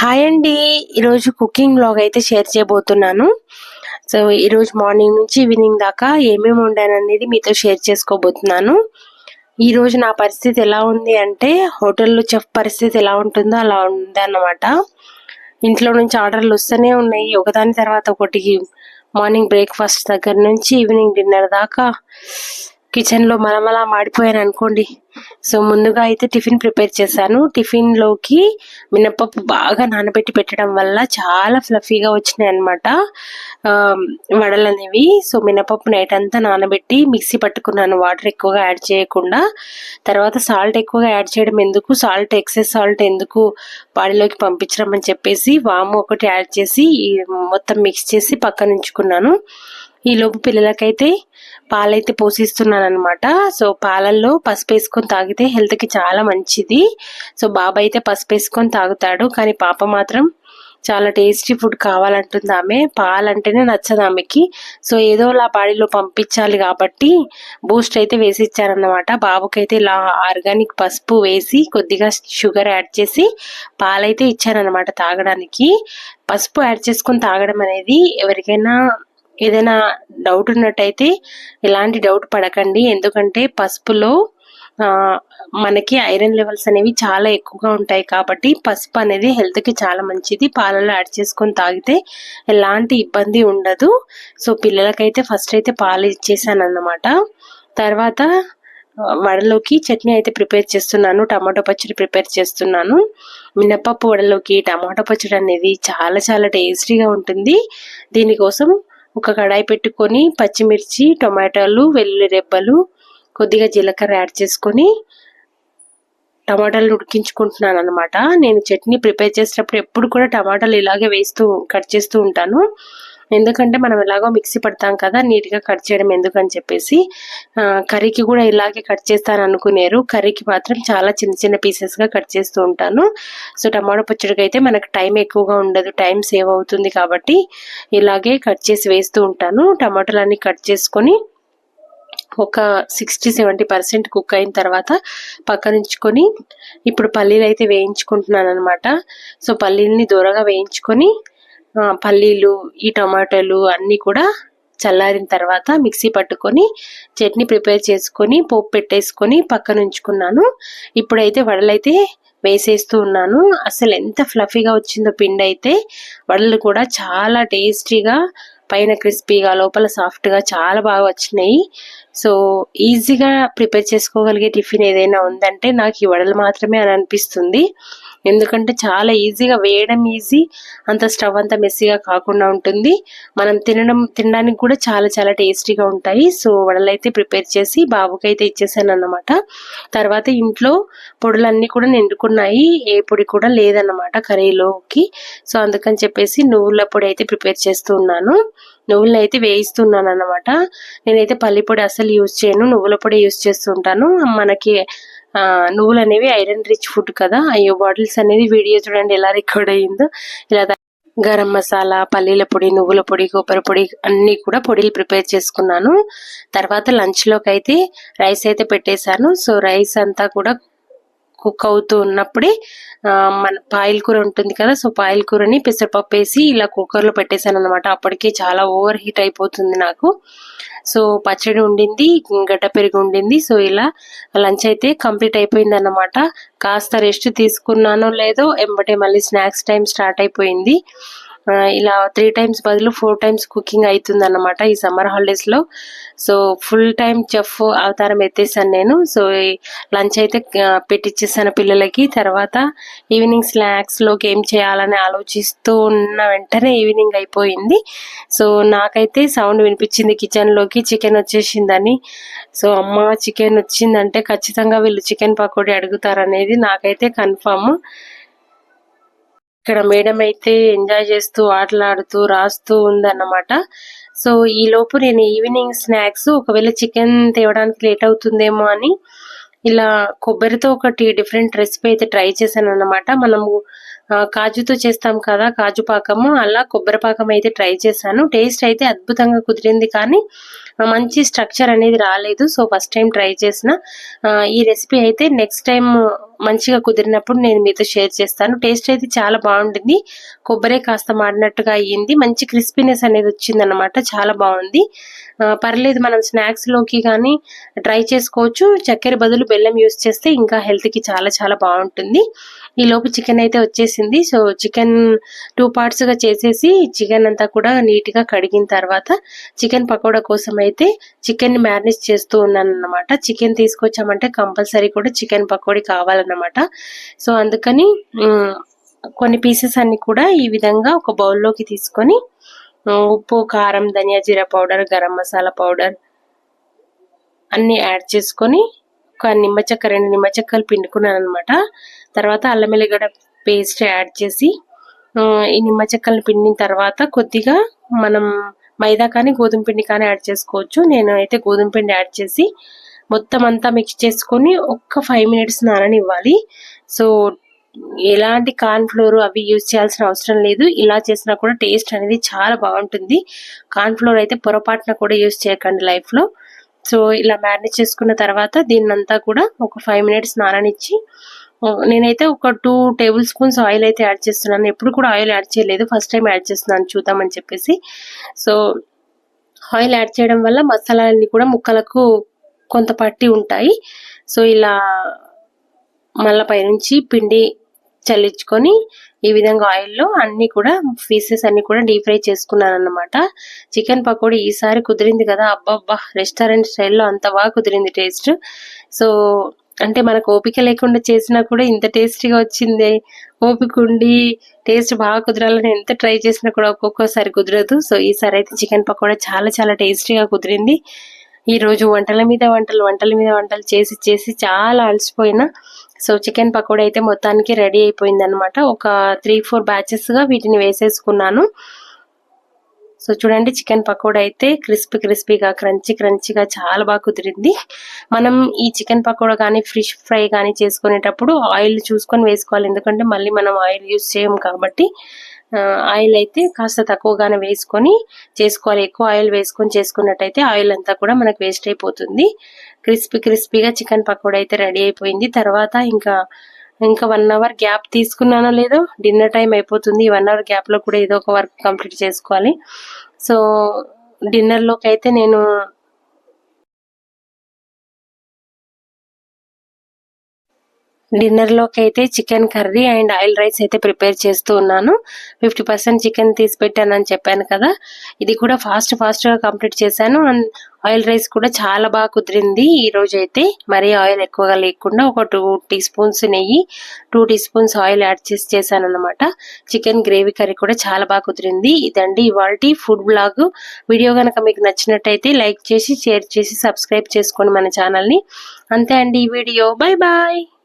Hi అండి. ఈరోజు cooking blog అయితే షేర్ చేయబోతున్నాను. సో ఈరోజు మార్నింగ్ నుంచి ఈవినింగ్ దాకా ఏమేమి వండాను అనేది మీతో షేర్ చేసుకోబోతున్నాను. ఈరోజు నా పరిస్థితి ఎలా ఉంది అంటే హోటల్లో చెఫ్ పరిస్థితి ఎలా ఉంటుందో అలా ఉందన్నమాట. ఇంట్లో నుంచి ఆర్డర్లు వస్తూనే ఉన్నాయి. ఒకదాని తర్వాత ఒకటి మార్నింగ్ బ్రేక్ఫాస్ట్ దగ్గర నుంచి ఈవినింగ్ డిన్నర్ దాకా కిచెన్లో మరమలా మాడిపోయాను అనుకోండి. సో ముందుగా అయితే టిఫిన్ ప్రిపేర్ చేశాను. టిఫిన్లోకి మినపప్పు బాగా నానబెట్టి పెట్టడం వల్ల చాలా ఫ్లఫీగా వచ్చినాయి అనమాట వడలు అనేవి. సో మినపప్పు నైట్ అంతా నానబెట్టి మిక్సీ పట్టుకున్నాను. వాటర్ ఎక్కువగా యాడ్ చేయకుండా. తర్వాత సాల్ట్ ఎక్కువగా యాడ్ చేయడం ఎందుకు? సాల్ట్ ఎక్సెస్ సాల్ట్ ఎందుకు బాడీలోకి పంపించడం అని చెప్పేసి వాము ఒకటి యాడ్ చేసి మొత్తం మిక్స్ చేసి పక్కన ఉంచుకున్నాను. ఈ లోపు పిల్లలకైతే పాలైతే పోసిస్తున్నాను అనమాట సో పాలల్లో పసుపు వేసుకొని తాగితే హెల్త్కి చాలా మంచిది. సో బాబా అయితే పసుపు వేసుకొని తాగుతాడు. కానీ పాప మాత్రం చాలా టేస్టీ ఫుడ్ కావాలంటుంది ఆమె. పాలంటేనే నచ్చదు ఆమెకి. సో ఏదో అలా బాడీలో పంపించాలి కాబట్టి బూస్ట్ అయితే వేసి ఇచ్చారన్నమాట బాబుకైతే ఇలా ఆర్గానిక్ పసుపు వేసి కొద్దిగా షుగర్ యాడ్ చేసి పాలైతే ఇచ్చారనమాట తాగడానికి. పసుపు యాడ్ చేసుకొని తాగడం అనేది ఎవరికైనా ఏదైనా డౌట్ ఉన్నట్టయితే ఎలాంటి డౌట్ పడకండి. ఎందుకంటే పసుపులో మనకి ఐరన్ లెవెల్స్ అనేవి చాలా ఎక్కువగా ఉంటాయి కాబట్టి పసుపు అనేది హెల్త్కి చాలా మంచిది. పాలలో యాడ్ చేసుకొని తాగితే ఎలాంటి ఇబ్బంది ఉండదు. సో పిల్లలకైతే ఫస్ట్ అయితే పాలు ఇచ్చేసాను అన్నమాట తర్వాత వడలోకి చట్నీ అయితే ప్రిపేర్ చేస్తున్నాను. టమాటో పచ్చడి ప్రిపేర్ చేస్తున్నాను. మినప్పప్పు వడలోకి టమాటో పచ్చడి అనేది చాలా చాలా టేస్టీగా ఉంటుంది. దీనికోసం ఒక కడాయి పెట్టుకొని పచ్చిమిర్చి టొమాటోలు వెల్లుల్లి రెబ్బలు కొద్దిగా జీలకర్ర యాడ్ చేసుకొని టమాటాలు ఉడికించుకుంటున్నాను అనమాట నేను చట్నీ ప్రిపేర్ చేసేటప్పుడు ఎప్పుడు కూడా టమాటాలు ఇలాగే వేస్తూ కట్ చేస్తూ ఉంటాను. ఎందుకంటే మనం ఎలాగో మిక్సీ పడతాం కదా నీట్గా కట్ చేయడం ఎందుకని చెప్పేసి కర్రీకి కూడా ఇలాగే కట్ చేస్తాను అనుకునేరు. కర్రీకి మాత్రం చాలా చిన్న చిన్న పీసెస్గా కట్ చేస్తూ ఉంటాను. సో టమాటో పచ్చడికి అయితే మనకు టైం ఎక్కువగా ఉండదు. టైం సేవ్ అవుతుంది కాబట్టి ఇలాగే కట్ చేసి వేస్తూ ఉంటాను. టమాటోలన్నీ కట్ చేసుకొని ఒక సిక్స్టీ సెవెంటీ పర్సెంట్ కుక్ అయిన తర్వాత పక్కనుంచుకొని ఇప్పుడు పల్లీలు అయితే వేయించుకుంటున్నాను అనమాట సో పల్లీలని దూరగా వేయించుకొని పల్లీలు ఈ టమాటాలు అన్నీ కూడా చల్లారిన తర్వాత మిక్సీ పట్టుకొని చట్నీ ప్రిపేర్ చేసుకొని పోపు పెట్టేసుకొని పక్కన ఉంచుకున్నాను. ఇప్పుడైతే వడలైతే వేసేస్తూ ఉన్నాను. అసలు ఎంత ఫ్లఫీగా వచ్చిందో పిండి అయితే వడలు కూడా చాలా టేస్టీగా పైన క్రిస్పీగా లోపల సాఫ్ట్గా చాలా బాగా వచ్చినాయి. సో ఈజీగా ప్రిపేర్ చేసుకోగలిగే టిఫిన్ ఏదైనా ఉందంటే నాకు ఈ వడలు మాత్రమే అని అనిపిస్తుంది. ఎందుకంటే చాలా ఈజీగా వేయడం ఈజీ అంత స్టవ్ అంతా మెస్సీగా కాకుండా ఉంటుంది. మనం తినడం తినడానికి కూడా చాలా చాలా టేస్టీగా ఉంటాయి. సో వడలైతే ప్రిపేర్ చేసి బాబుకైతే ఇచ్చేసాను అన్నమాట తర్వాత ఇంట్లో పొడులన్నీ కూడా నిండుకున్నాయి. ఏ పొడి కూడా లేదన్నమాట కర్రీలోకి. సో అందుకని చెప్పేసి నువ్వుల పొడి అయితే ప్రిపేర్ చేస్తూ ఉన్నాను. నువ్వులను అయితే వేయిస్తున్నాను అనమాట నేనైతే పల్లి పొడి అసలు యూజ్ చేయను. నువ్వుల పొడి యూజ్ చేస్తుంటాను మనకి నువ్వులు అనేవి ఐరన్ రిచ్ ఫుడ్ కదా. అయ్యో బాటిల్స్ అనేది వీడియో చూడండి ఎలా రికార్డ్ అయ్యిందో. ఇలా గరం మసాలా పల్లీల పొడి నువ్వుల పొడి కొబ్బరి పొడి అన్ని కూడా పొడిలు ప్రిపేర్ చేసుకున్నాను. తర్వాత లంచ్లోకి అయితే రైస్ అయితే పెట్టేశాను. సో రైస్ అంతా కూడా కుక్ అవుతూ ఉన్నప్పుడే మన పాయిల్ కూర ఉంటుంది కదా సో పాయిల్ కూరని పెసరపప్పు వేసి ఇలా కుక్కర్లో పెట్టేశాను అనమాట అప్పటికే చాలా ఓవర్ హీట్ అయిపోతుంది నాకు. సో పచ్చడి ఉండింది గడ్డ పెరుగు ఉండింది సో ఇలా లంచ్ అయితే కంప్లీట్ అయిపోయింది అన్నమాట కాస్త రెస్ట్ తీసుకున్నానో లేదో ఎంబటే మళ్ళీ స్నాక్స్ టైం స్టార్ట్ అయిపోయింది. ఇలా త్రీ టైమ్స్ బదులు ఫోర్ టైమ్స్ కుకింగ్ అవుతుంది అనమాట ఈ సమ్మర్ హాలిడేస్లో. సో ఫుల్ టైం చెఫ్ అవతారం ఎత్తేసాను నేను. సో లంచ్ అయితే పెట్టిచ్చేసాను పిల్లలకి. తర్వాత ఈవినింగ్ స్నాక్స్లోకి ఏం చేయాలని ఆలోచిస్తూ ఉన్న వెంటనే ఈవినింగ్ అయిపోయింది. సో నాకైతే సౌండ్ వినిపించింది కిచెన్లోకి. చికెన్ వచ్చేసిందని. సో అమ్మ చికెన్ వచ్చిందంటే ఖచ్చితంగా వీళ్ళు చికెన్ పకోడీ అడుగుతారనేది నాకైతే కన్ఫర్మ్ ఇక్కడ మేడం అయితే ఎంజాయ్ చేస్తూ ఆటలాడుతూ రాస్తూ ఉందన్నమాట. సో ఈ లోపు నేను ఈవినింగ్ స్నాక్స్ ఒకవేళ చికెన్ తేవడానికి లేట్ అవుతుందేమో అని ఇలా కొబ్బరితో ఒకటి డిఫరెంట్ రెసిపీ అయితే ట్రై చేశాను అనమాట మనము కాజుతో చేస్తాం కదా కాజు పాకము. అలా కొబ్బరి పాకం అయితే ట్రై చేశాను. టేస్ట్ అయితే అద్భుతంగా కుదిరింది కానీ మంచి స్ట్రక్చర్ అనేది రాలేదు. సో ఫస్ట్ టైం ట్రై చేసిన. ఈ రెసిపీ అయితే నెక్స్ట్ టైం మంచిగా కుదిరినప్పుడు నేను మీతో షేర్ చేస్తాను. టేస్ట్ అయితే చాలా బాగుంటుంది కొబ్బరి కాస్త మాడినట్టుగా అయ్యింది. మంచి క్రిస్పీనెస్ అనేది వచ్చింది అనమాట చాలా బాగుంది. పర్లేదు మనం స్నాక్స్లోకి కానీ ట్రై చేసుకోవచ్చు. చక్కెర బదులు బెల్లం యూస్ చేస్తే ఇంకా హెల్త్కి చాలా చాలా బాగుంటుంది. ఈ లోపు చికెన్ అయితే వచ్చేసింది. సో చికెన్ టూ పార్ట్స్గా చేసేసి చికెన్ అంతా కూడా నీట్గా కడిగిన తర్వాత చికెన్ పకోడా కోసం అయితే చికెన్ని మ్యారినేట్ చేస్తూ ఉన్నాను అనమాట చికెన్ తీసుకొచ్చామంటే కంపల్సరీ కూడా చికెన్ పకోడీ కావాలన్నమాట. సో అందుకని కొన్ని పీసెస్ అన్ని కూడా ఈ విధంగా ఒక బౌల్లోకి తీసుకొని ఉప్పు కారం ధనియా జీరా పౌడర్ గరం మసాలా పౌడర్ అన్ని యాడ్ చేసుకొని ఒక నిమ్మ చెక్క రెండు నిమ్మ చెక్కలు పిండుకున్నాను అనమాట తర్వాత అల్లం ఎల్లిగడ్డ పేస్ట్ యాడ్ చేసి ఈ నిమ్మ చెక్కలను పిండిన తర్వాత కొద్దిగా మనం మైదా కానీ గోధుమ పిండి కానీ యాడ్ చేసుకోవచ్చు. నేను అయితే గోధుమ పిండి యాడ్ చేసి మొత్తం అంతా మిక్స్ చేసుకొని ఒక్క ఫైవ్ మినిట్స్ నాననివ్వాలి. సో ఎలాంటి కార్న్ ఫ్లోర్ అవి యూజ్ చేయాల్సిన అవసరం లేదు. ఇలా చేసినా కూడా టేస్ట్ అనేది చాలా బాగుంటుంది. కార్న్ ఫ్లోర్ అయితే పొరపాటున కూడా యూజ్ చేయకండి లైఫ్లో. సో ఇలా మ్యారినేట్ చేసుకున్న తర్వాత దీన్నంతా కూడా ఒక ఫైవ్ మినిట్స్ నాననిచ్చి నేనైతే ఒక టూ టేబుల్ స్పూన్స్ ఆయిల్ అయితే యాడ్ చేస్తున్నాను. ఎప్పుడు కూడా ఆయిల్ యాడ్ చేయలేదు. ఫస్ట్ టైం యాడ్ చేస్తున్నాను చూద్దామని చెప్పేసి. సో ఆయిల్ యాడ్ చేయడం వల్ల మసాలాలన్నీ కూడా ముక్కలకు కొంత పట్టి ఉంటాయి. సో ఇలా మళ్ళా పైనుంచి పిండి చల్లించుకొని ఈ విధంగా ఆయిల్లో అన్ని కూడా పీసెస్ అన్ని కూడా డీప్ ఫ్రై చేసుకున్నాను అనమాట చికెన్ పకోడీ ఈసారి కుదిరింది కదా. అబ్బబ్బా రెస్టారెంట్ స్టైల్లో అంత బాగా కుదిరింది టేస్ట్. సో అంటే మనకు ఓపిక లేకుండా చేసినా కూడా ఇంత టేస్టీగా వచ్చింది. ఓపిక ఉండి టేస్ట్ బాగా కుదరాలని ఎంత ట్రై చేసినా కూడా ఒక్కొక్కసారి కుదరదు. సో ఈసారి అయితే చికెన్ పకోడా చాలా చాలా టేస్టీగా కుదిరింది. ఈరోజు వంటల మీద వంటలు వంటల మీద వంటలు చేసి చేసి చాలా అలసిపోయినా. సో చికెన్ పకోడా అయితే మొత్తానికి రెడీ అయిపోయింది అనమాట ఒక త్రీ ఫోర్ బ్యాచెస్గా వీటిని వేసేసుకున్నాను. సో చూడండి చికెన్ పకోడా అయితే క్రిస్పీ క్రిస్పీగా క్రంచీ క్రంచీగా చాలా బాగా కుదిరింది. మనం ఈ చికెన్ పకోడా కానీ ఫిష్ ఫ్రై కానీ చేసుకునేటప్పుడు ఆయిల్ చూసుకొని వేసుకోవాలి. ఎందుకంటే మళ్ళీ మనం ఆయిల్ యూజ్ చేయము కాబట్టి ఆయిల్ అయితే కాస్త తక్కువగానే వేసుకొని చేసుకోవాలి. ఎక్కువ ఆయిల్ వేసుకొని చేసుకున్నట్టయితే ఆయిల్ అంతా కూడా మనకు వేస్ట్ అయిపోతుంది. క్రిస్పీ క్రిస్పీగా చికెన్ పకోడా అయితే రెడీ అయిపోయింది. తర్వాత ఇంకా ఇంకా వన్ అవర్ గ్యాప్ తీసుకున్నానో లేదో డిన్నర్ టైం అయిపోతుంది. ఈ వన్ అవర్ గ్యాప్లో కూడా ఏదో ఒక వర్క్ కంప్లీట్ చేసుకోవాలి. సో డిన్నర్లోకి అయితే నేను డిన్నర్లోకి అయితే chicken curry and oil rice అయితే ప్రిపేర్ చేస్తూ ఉన్నాను. ఫిఫ్టీ పర్సెంట్ చికెన్ తీసి పెట్టానని చెప్పాను కదా. ఇది కూడా ఫాస్ట్ ఫాస్ట్గా కంప్లీట్ చేశాను. అండ్ ఆయిల్ రైస్ కూడా చాలా బాగా కుదిరింది. ఈ రోజు అయితే మరీ ఆయిల్ ఎక్కువగా లేకుండా ఒక టూ టీ స్పూన్స్ నెయ్యి two teaspoons oil add చేసి చేశాను అనమాట చికెన్ గ్రేవీ కర్రీ కూడా చాలా బాగా కుదిరింది. ఇదండి ఇవాళ ఫుడ్ బ్లాగ్. వీడియో కనుక మీకు నచ్చినట్టయితే లైక్ చేసి షేర్ చేసి సబ్స్క్రైబ్ చేసుకోండి మన ఛానల్ని. అంతే అండి ఈ వీడియో. Bye bye.